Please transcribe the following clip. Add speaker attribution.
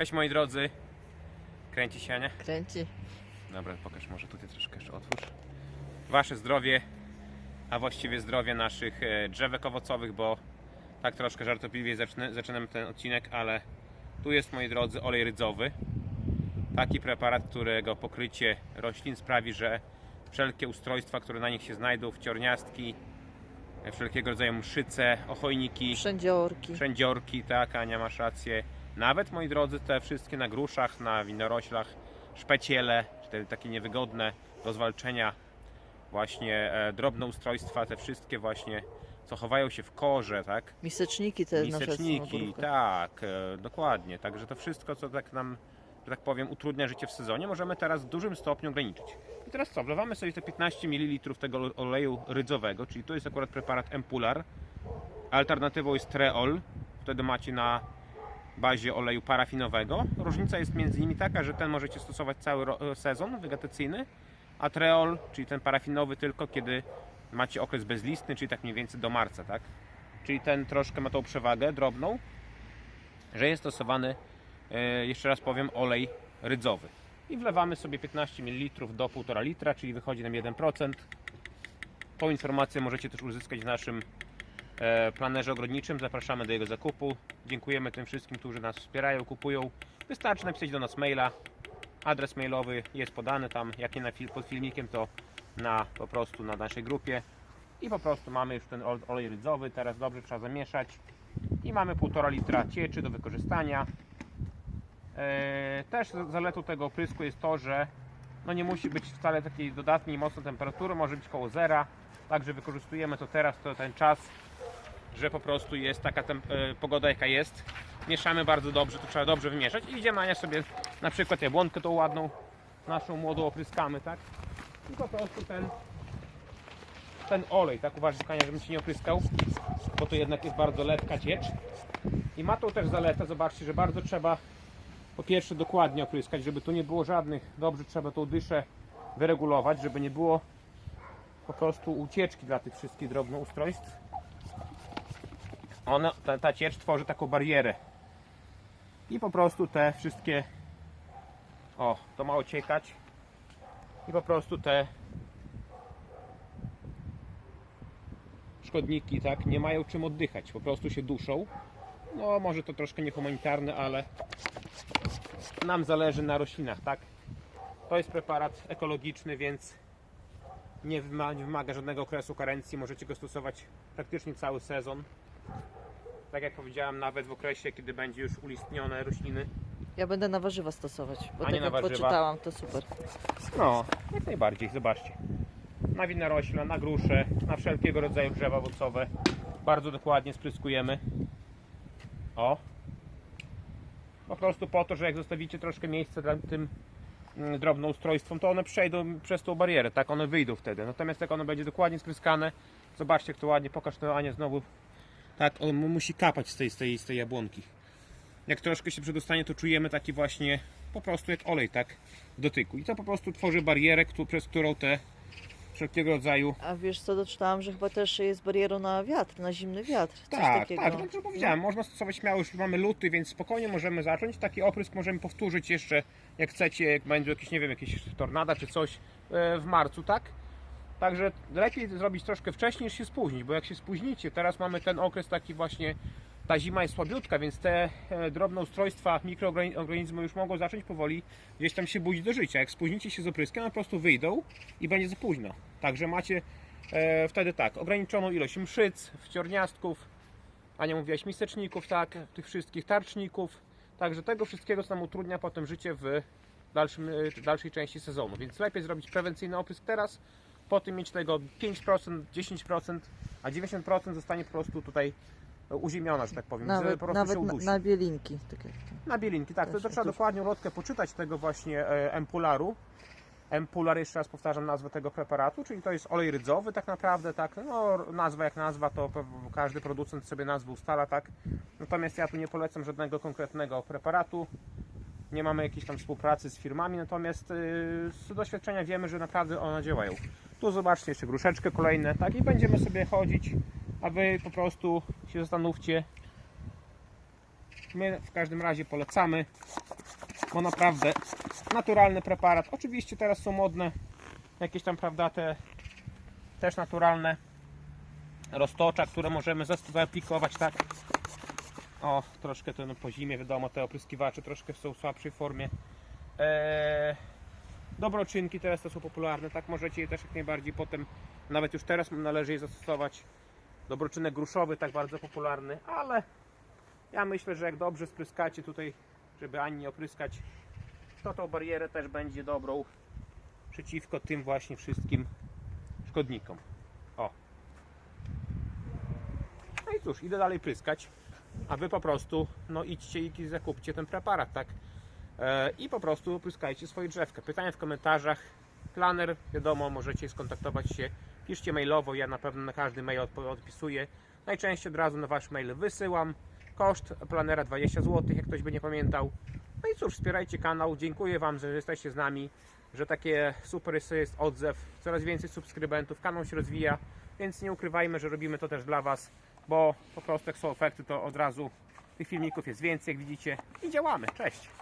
Speaker 1: Cześć moi drodzy. Kręci się, nie?
Speaker 2: Kręci.
Speaker 1: Dobra, pokaż może tutaj troszkę jeszcze otwórz. Wasze zdrowie, a właściwie zdrowie naszych e, drzewek owocowych, bo tak troszkę żartobliwie zacznę, zaczynam ten odcinek, ale tu jest moi drodzy olej rydzowy. Taki preparat, którego pokrycie roślin sprawi, że wszelkie ustrojstwa, które na nich się znajdą, wciorniastki, e, wszelkiego rodzaju mszyce, ochojniki,
Speaker 2: Wszędziorki.
Speaker 1: Wszędziorki, tak, Ania, masz rację. Nawet, moi drodzy, te wszystkie na gruszach, na winoroślach, szpeciele, te takie niewygodne do zwalczenia, właśnie e, drobne ustrojstwa, te wszystkie właśnie, co chowają się w korze, tak?
Speaker 2: Miseczniki te nasze
Speaker 1: Miseczniki,
Speaker 2: smogórka.
Speaker 1: tak, e, dokładnie. Także to wszystko, co tak nam, że tak powiem, utrudnia życie w sezonie, możemy teraz w dużym stopniu ograniczyć. I teraz co? Wlewamy sobie te 15 ml tego oleju rydzowego, czyli to jest akurat preparat Empular. Alternatywą jest Treol, wtedy macie na bazie oleju parafinowego. Różnica jest między nimi taka, że ten możecie stosować cały ro- sezon wegetacyjny, a Treol, czyli ten parafinowy tylko kiedy macie okres bezlistny, czyli tak mniej więcej do marca, tak? Czyli ten troszkę ma tą przewagę drobną, że jest stosowany, e, jeszcze raz powiem, olej rydzowy. I wlewamy sobie 15 ml do 1,5 litra, czyli wychodzi nam 1%. Tą informację możecie też uzyskać w naszym e, planerze ogrodniczym. Zapraszamy do jego zakupu. Dziękujemy tym wszystkim, którzy nas wspierają, kupują. Wystarczy napisać do nas maila. Adres mailowy jest podany tam, jak nie na fil- pod filmikiem, to na po prostu na naszej grupie. I po prostu mamy już ten ol- olej rydzowy. Teraz dobrze trzeba zamieszać. I mamy 1,5 litra cieczy do wykorzystania. E, Też zaletą tego oprysku jest to, że no nie musi być wcale takiej dodatniej mocnej temperatury, może być koło zera. Także wykorzystujemy to teraz, to ten czas, że po prostu jest taka e, pogoda jaka jest. Mieszamy bardzo dobrze, to trzeba dobrze wymieszać i idziemy Ania sobie na przykład jabłonkę tą ładną, naszą młodą opryskamy, tak? I po prostu ten ten olej, tak uważaj Ania, żebym się nie opryskał, bo to jednak jest bardzo lekka ciecz. I ma tą też zaletę, zobaczcie, że bardzo trzeba po pierwsze dokładnie opryskać, żeby tu nie było żadnych, dobrze trzeba tą dyszę wyregulować, żeby nie było po prostu ucieczki dla tych wszystkich drobnoustrojstw. Ona, ta, ta ciecz tworzy taką barierę. I po prostu te wszystkie o, to ma ociekać i po prostu te szkodniki, tak, nie mają czym oddychać, po prostu się duszą. No, może to troszkę niehumanitarne, ale nam zależy na roślinach, tak? To jest preparat ekologiczny, więc nie wyma- nie wymaga żadnego okresu karencji. Możecie go stosować praktycznie cały sezon. Tak jak powiedziałem, nawet w okresie, kiedy będzie już ulistnione rośliny.
Speaker 2: Ja będę na warzywa stosować, bo
Speaker 1: A
Speaker 2: tak
Speaker 1: nie na
Speaker 2: jak
Speaker 1: warzywa?
Speaker 2: poczytałam, to super.
Speaker 1: No, jak najbardziej, zobaczcie. Na winorośle, na grusze, na wszelkiego rodzaju drzewa owocowe. Bardzo dokładnie spryskujemy. O. Po prostu po to, że jak zostawicie troszkę miejsca dla tym mm, drobnoustrojstwom, to one przejdą przez tą barierę, tak? One wyjdą wtedy. Natomiast jak ono będzie dokładnie spryskane, zobaczcie jak to ładnie, pokaż to Ania znowu. Tak, on mu- musi kapać z tej, z tej, z tej jabłonki. Jak troszkę się przedostanie, to czujemy taki właśnie po prostu jak olej, tak? W dotyku. I to po prostu tworzy barierę, któ- przez którą te wszelkiego rodzaju
Speaker 2: A wiesz co, doczytałam, że chyba też jest barierą na wiatr, na zimny wiatr. Coś
Speaker 1: Tak,
Speaker 2: takiego.
Speaker 1: tak, tak jak powiedziałem, można stosować śmiało, już mamy luty, więc spokojnie możemy zacząć. Taki oprysk możemy powtórzyć jeszcze, jak chcecie, jak będzie jakieś, nie wiem, jakieś tornada czy coś e, w marcu, tak? Także lepiej zrobić troszkę wcześniej niż się spóźnić, bo jak się spóźnicie, teraz mamy ten okres taki właśnie, ta zima jest słabiutka, więc te e, drobne ustrojstwa, mikroorganizmy już mogą zacząć powoli gdzieś tam się budzić do życia. Jak spóźnicie się z opryskiem, po prostu wyjdą i będzie za późno. Także macie e, wtedy tak, ograniczoną ilość mszyc, wciorniastków, Ania mówiłaś miseczników, tak, tych wszystkich tarczników, także tego wszystkiego, co nam utrudnia potem życie w dalszym, y, dalszej części sezonu. Więc lepiej zrobić prewencyjny oprysk teraz, po tym mieć tego 5%, 10%, a 90% zostanie po prostu tutaj uziemiona, że tak powiem, że
Speaker 2: Nawet,
Speaker 1: po prostu się
Speaker 2: na,
Speaker 1: udusi.
Speaker 2: na bielinki. Tak jak to.
Speaker 1: Na bielinki, tak. To,
Speaker 2: Też
Speaker 1: to trzeba dokładnie ulotkę poczytać tego właśnie e, empularu. Empular, jeszcze raz powtarzam nazwę tego preparatu, czyli to jest olej rydzowy tak naprawdę, tak. No, nazwa jak nazwa, to każdy producent sobie nazwę ustala, tak. Natomiast ja tu nie polecam żadnego konkretnego preparatu. Nie mamy jakiejś tam współpracy z firmami, natomiast yy, z doświadczenia wiemy, że naprawdę one działają. Tu zobaczcie jeszcze gruszeczkę kolejne, tak. I będziemy sobie chodzić, a wy po prostu się zastanówcie, My w każdym razie polecamy bo naprawdę naturalny preparat. Oczywiście teraz są modne jakieś tam, prawda, te też naturalne roztocza, które możemy zaaplikować, tak? O, troszkę to no, po zimie, wiadomo, te opryskiwacze troszkę są w słabszej formie. Eee, dobroczynki teraz to są popularne, tak? Możecie je też jak najbardziej potem, nawet już teraz należy je zastosować. Dobroczynek gruszowy, tak bardzo popularny, ale ja myślę, że jak dobrze spryskacie tutaj, żeby ani nie opryskać, to tą barierę też będzie dobrą przeciwko tym właśnie wszystkim szkodnikom. O. No i cóż, idę dalej pryskać, a wy po prostu, no idźcie i zakupcie ten preparat, tak? E, I po prostu pryskajcie swoje drzewka. Pytania w komentarzach. Planer, wiadomo, możecie skontaktować się. Piszcie mailowo, ja na pewno na każdy mail odpisuję. Najczęściej od razu na wasz mail wysyłam. Koszt planera 20 zł, jak ktoś by nie pamiętał. No i cóż, wspierajcie kanał. Dziękuję Wam, że jesteście z nami, że takie super jest- odzew, coraz więcej subskrybentów, kanał się rozwija, więc nie ukrywajmy, że robimy to też dla Was, bo po prostu jak są efekty, to od razu tych filmików jest więcej, jak widzicie, i działamy. Cześć!